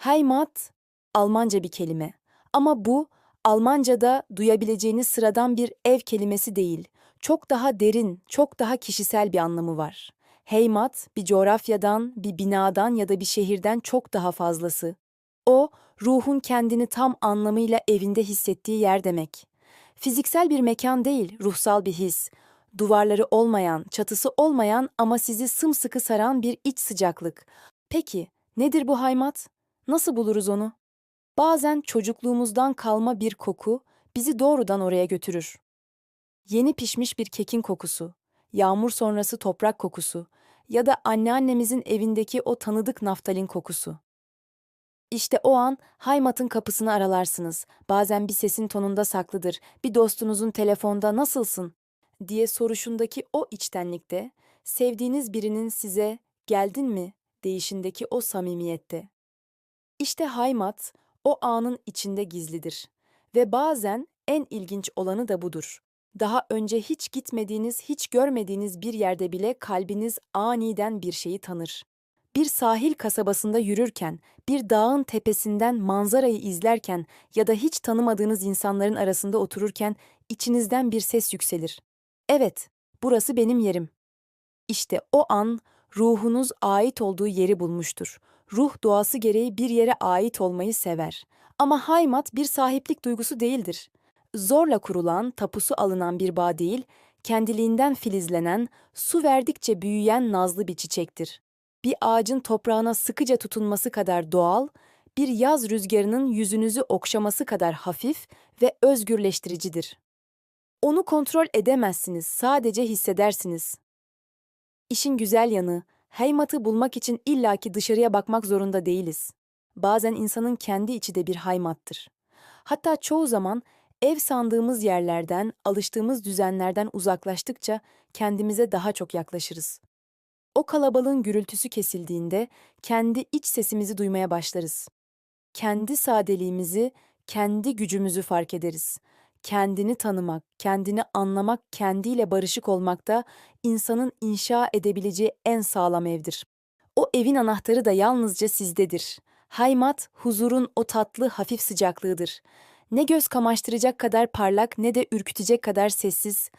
Heimat, Almanca bir kelime. Ama bu, Almanca'da duyabileceğiniz sıradan bir ev kelimesi değil. Çok daha derin, çok daha kişisel bir anlamı var. Heimat, bir coğrafyadan, bir binadan ya da bir şehirden çok daha fazlası. O, ruhun kendini tam anlamıyla evinde hissettiği yer demek. Fiziksel bir mekan değil, ruhsal bir his. Duvarları olmayan, çatısı olmayan ama sizi sımsıkı saran bir iç sıcaklık. Peki, nedir bu haymat? Nasıl buluruz onu? Bazen çocukluğumuzdan kalma bir koku bizi doğrudan oraya götürür. Yeni pişmiş bir kekin kokusu, yağmur sonrası toprak kokusu ya da anneannemizin evindeki o tanıdık naftalin kokusu. İşte o an Haymat'ın kapısını aralarsınız. Bazen bir sesin tonunda saklıdır. Bir dostunuzun telefonda nasılsın diye soruşundaki o içtenlikte, sevdiğiniz birinin size geldin mi değişindeki o samimiyette. İşte Haymat o anın içinde gizlidir. Ve bazen en ilginç olanı da budur. Daha önce hiç gitmediğiniz, hiç görmediğiniz bir yerde bile kalbiniz aniden bir şeyi tanır. Bir sahil kasabasında yürürken, bir dağın tepesinden manzarayı izlerken ya da hiç tanımadığınız insanların arasında otururken içinizden bir ses yükselir. Evet, burası benim yerim. İşte o an ruhunuz ait olduğu yeri bulmuştur. Ruh doğası gereği bir yere ait olmayı sever. Ama haymat bir sahiplik duygusu değildir. Zorla kurulan, tapusu alınan bir bağ değil, kendiliğinden filizlenen, su verdikçe büyüyen nazlı bir çiçektir. Bir ağacın toprağına sıkıca tutunması kadar doğal, bir yaz rüzgarının yüzünüzü okşaması kadar hafif ve özgürleştiricidir. Onu kontrol edemezsiniz, sadece hissedersiniz. İşin güzel yanı, haymatı bulmak için illaki dışarıya bakmak zorunda değiliz. Bazen insanın kendi içi de bir haymattır. Hatta çoğu zaman ev sandığımız yerlerden, alıştığımız düzenlerden uzaklaştıkça kendimize daha çok yaklaşırız. O kalabalığın gürültüsü kesildiğinde kendi iç sesimizi duymaya başlarız. Kendi sadeliğimizi, kendi gücümüzü fark ederiz. Kendini tanımak, kendini anlamak, kendiyle barışık olmak da insanın inşa edebileceği en sağlam evdir. O evin anahtarı da yalnızca sizdedir. Haymat, huzurun o tatlı, hafif sıcaklığıdır. Ne göz kamaştıracak kadar parlak ne de ürkütecek kadar sessiz.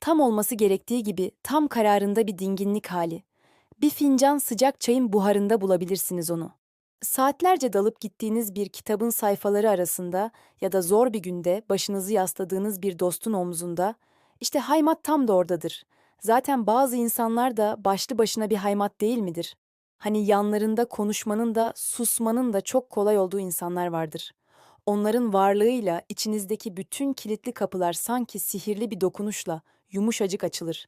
Tam olması gerektiği gibi tam kararında bir dinginlik hali. Bir fincan sıcak çayın buharında bulabilirsiniz onu. Saatlerce dalıp gittiğiniz bir kitabın sayfaları arasında ya da zor bir günde başınızı yasladığınız bir dostun omzunda, işte haymat tam da oradadır. Zaten bazı insanlar da başlı başına bir haymat değil midir? Hani yanlarında konuşmanın da susmanın da çok kolay olduğu insanlar vardır. Onların varlığıyla içinizdeki bütün kilitli kapılar sanki sihirli bir dokunuşla yumuşacık açılır.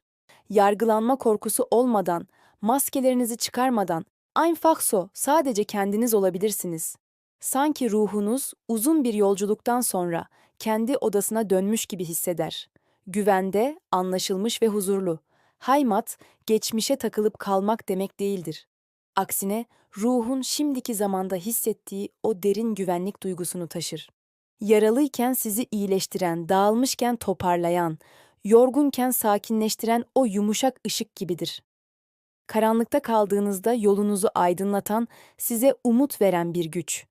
Yargılanma korkusu olmadan, maskelerinizi çıkarmadan, einfach so, sadece kendiniz olabilirsiniz. Sanki ruhunuz uzun bir yolculuktan sonra kendi odasına dönmüş gibi hisseder. Güvende, anlaşılmış ve huzurlu. Haymat, geçmişe takılıp kalmak demek değildir. Aksine ruhun şimdiki zamanda hissettiği o derin güvenlik duygusunu taşır. Yaralıyken sizi iyileştiren, dağılmışken toparlayan, yorgunken sakinleştiren o yumuşak ışık gibidir. Karanlıkta kaldığınızda yolunuzu aydınlatan, size umut veren bir güç.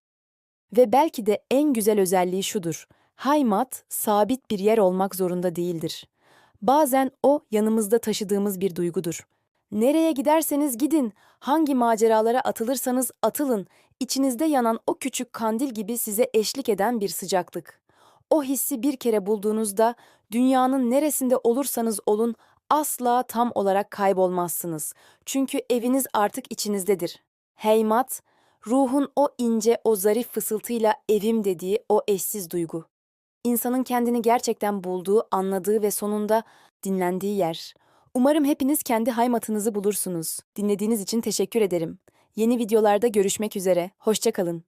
Ve belki de en güzel özelliği şudur. Haymat sabit bir yer olmak zorunda değildir. Bazen o yanımızda taşıdığımız bir duygudur. Nereye giderseniz gidin, hangi maceralara atılırsanız atılın, içinizde yanan o küçük kandil gibi size eşlik eden bir sıcaklık. O hissi bir kere bulduğunuzda dünyanın neresinde olursanız olun asla tam olarak kaybolmazsınız. Çünkü eviniz artık içinizdedir. Heymat, ruhun o ince, o zarif fısıltıyla evim dediği o eşsiz duygu. İnsanın kendini gerçekten bulduğu, anladığı ve sonunda dinlendiği yer. Umarım hepiniz kendi haymatınızı bulursunuz. Dinlediğiniz için teşekkür ederim. Yeni videolarda görüşmek üzere. Hoşçakalın.